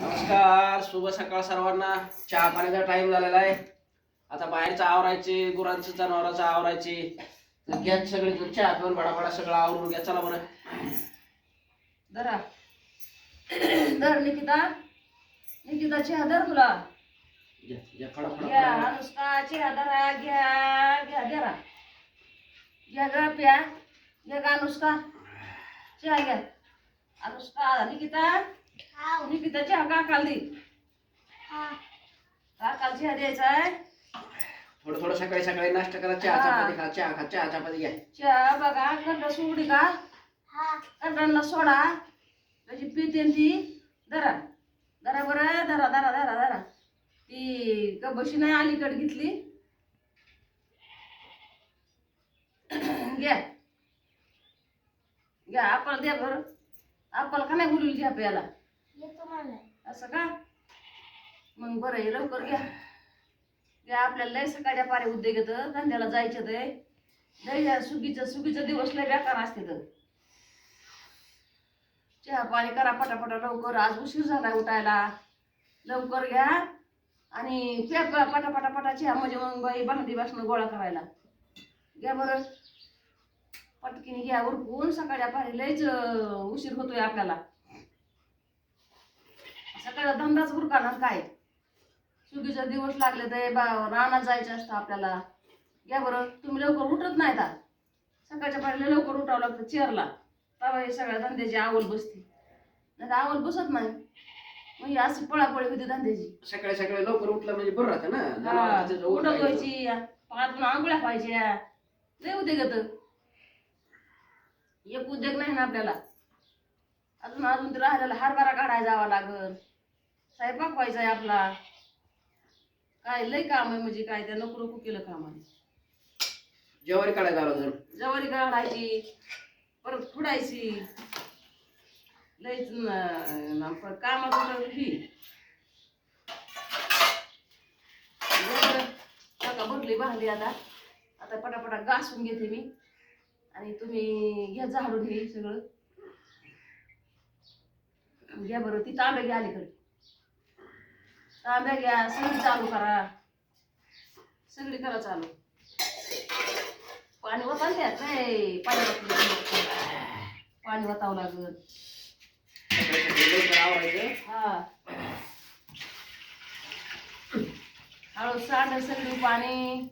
नमस्कार शुभ सकाळ सर्वांना. चहा पाण्याचा टाइम झालेला आहे. आता बाहेरचं आवरायचे गुरांचं जनावरांचं आवरायचे. घ्या सगळे चहा पिऊन बडाबडा सगळं आवरून घ्या. चला बरं. धरा. धर निकिता. निकिता चहा धर तुला. घ्या घ्या फडा फडा घ्या फडा. अनुष्का चहा धरा घ्या घ्या धरा. घ्या ग प्या. घ्या ग अनुष्का चहा घ्या. अनुष्का निकिता. निकिता चहा काकाल दे? काकाल चहा द्यायचा आहे. थोडं थोडं सकाळी सकाळी नाश्ता करा चहा हा. चपाती खा चहा खा चहा चपाती घ्या. चहा बघा कंटा सोडी का? कंटांना सोडा. त्याची पिते ती धरा. धरा बरं धरा धरा धरा धरा. ती कबशी नाही अलीकडे घेतली. घ्या. घ्या आपण द्या बरं. आपण का नाही बोलली घ्या प्याला असं का? मग बरं आहे लवकर घ्या. घ्या आपल्याला लय सकाळच्या पारे उद्योग येतं धंद्याला जायचं ते. लय सुगीचं सुगीचं दिवस लय बेकार असते तर. चहा पाणी करा पटापटा लवकर आज उशीर झाला उठायला. लवकर घ्या आणि प्या पटापटा पटा चहा म्हणजे मग बाई भांडी बसणं गोळा करायला. घ्या बरं. पटकीने घ्या उरकून सकाळच्या पारी लयच उशीर होतोय आपल्याला. सकाळचा धंदाच उरकाणार काय? सुगीचा दिवस लागले तर बा रानात जायचं असतं आपल्याला. घ्या बरं तुम्ही लवकर उठत नाही का सकाळच्या पारीला लवकर उठावं लागतं चेअरला. तेव्हा हे सगळ्या धंद्याची आवड बसते. नाही तर आवड बसत नाही. ही अशी पळापळी होती धंद्याची. सकाळी सकाळी लवकर उठलं म्हणजे बरं राहतं ना. जनावरांचं उठत उठायचं. व्हायची पाच आंघोळ्या पाहिजे लय उद्योग एक उद्योग नाही ना आपल्याला. अजून अजून ते राहिलेला हरभरा काढायला जावा लागल. स्वयंपाक व्हायचा आहे आपला. काय लय काम आहे म्हणजे काय त्या नको नको केलं काम आहे. ज्वारी काढायला आलो जर ज्वारी काढायची परत खुडायची लयच न- न- कामाचं ही बरं, भरली भांडी आता. आता पटापटा घासून घेते मी. आणि तुम्ही घ्या झाडून हे सगळं. घ्या बरं ती तांब्या घ्या अलीकडे. तांब्या घ्या सगळी चालू करा. सगळी करा चालू. पाणी वतायला द्या काय पाणी वतलं पाणी वतावं लागल. हा. हळू सांड सगळी पाणी.